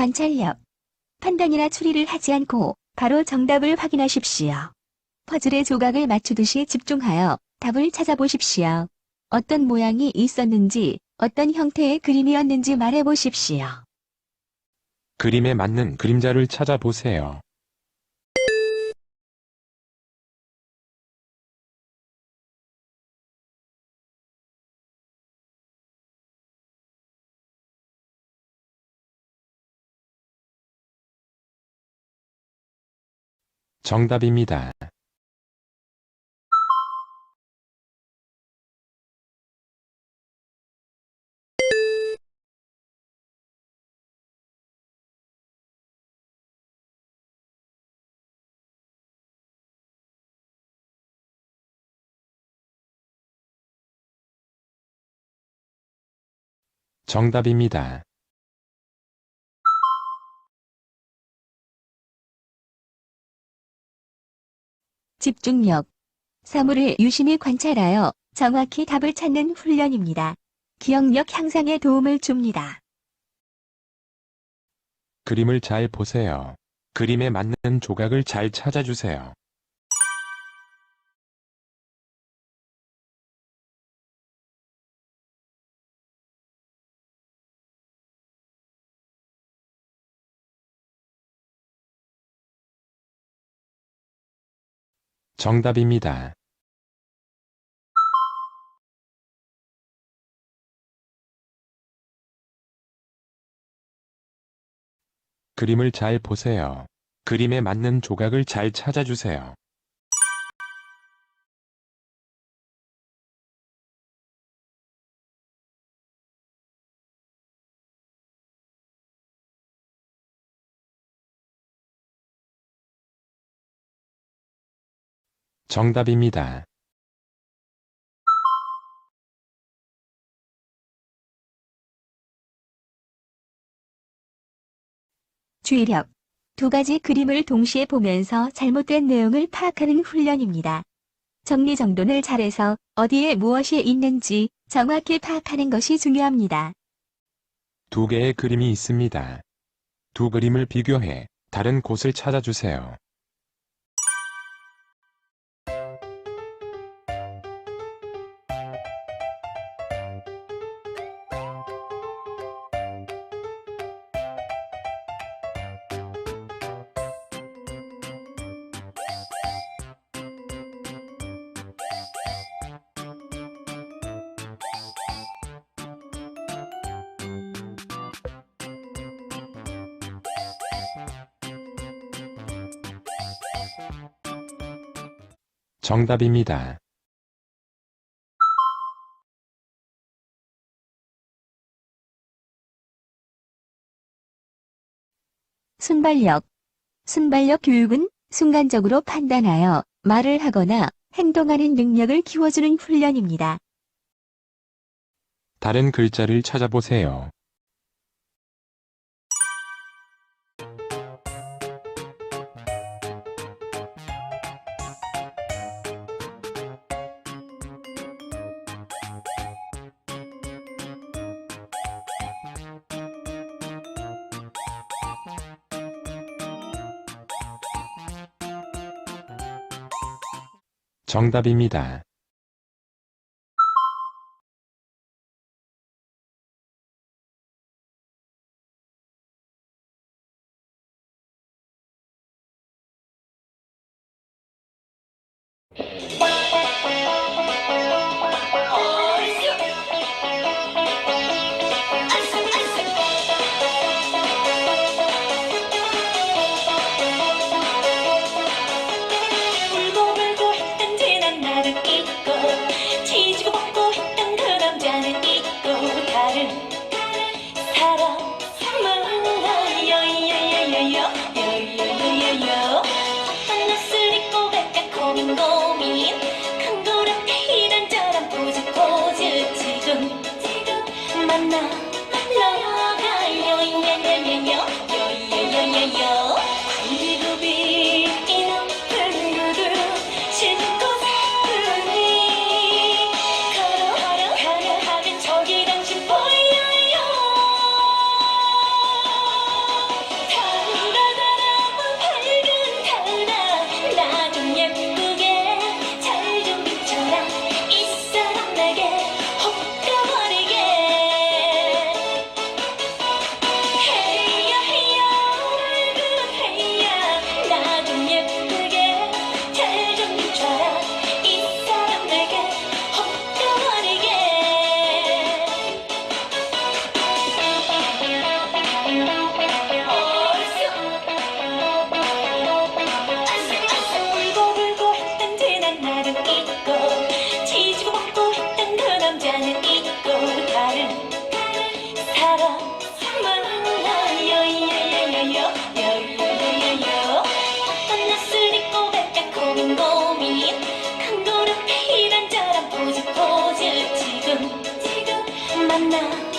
관찰력. 판단이나 추리를 하지 않고 바로 정답을 확인하십시오. 퍼즐의 조각을 맞추듯이 집중하여 답을 찾아보십시오. 어떤 모양이 있었는지, 어떤 형태의 그림이었는지 말해보십시오. 그림에 맞는 그림자를 찾아보세요. 정답입니다. 정답입니다. 집중력. 사물을 유심히 관찰하여 정확히 답을 찾는 훈련입니다. 기억력 향상에 도움을 줍니다. 그림을 잘 보세요. 그림에 맞는 조각을 잘 찾아주세요. 정답입니다. 그림을 잘 보세요. 그림에 맞는 조각을 잘 찾아주세요. 정답입니다. 주의력. 두 가지 그림을 동시에 보면서 잘못된 내용을 파악하는 훈련입니다. 정리정돈을 잘해서 어디에 무엇이 있는지 정확히 파악하는 것이 중요합니다. 두 개의 그림이 있습니다. 두 그림을 비교해 다른 곳을 찾아주세요. 정답입니다. 순발력. 순발력 교육은 순간적으로 판단하여 말을 하거나 행동하는 능력을 키워주는 훈련입니다. 다른 글자를 찾아보세요. 정답입니다. now.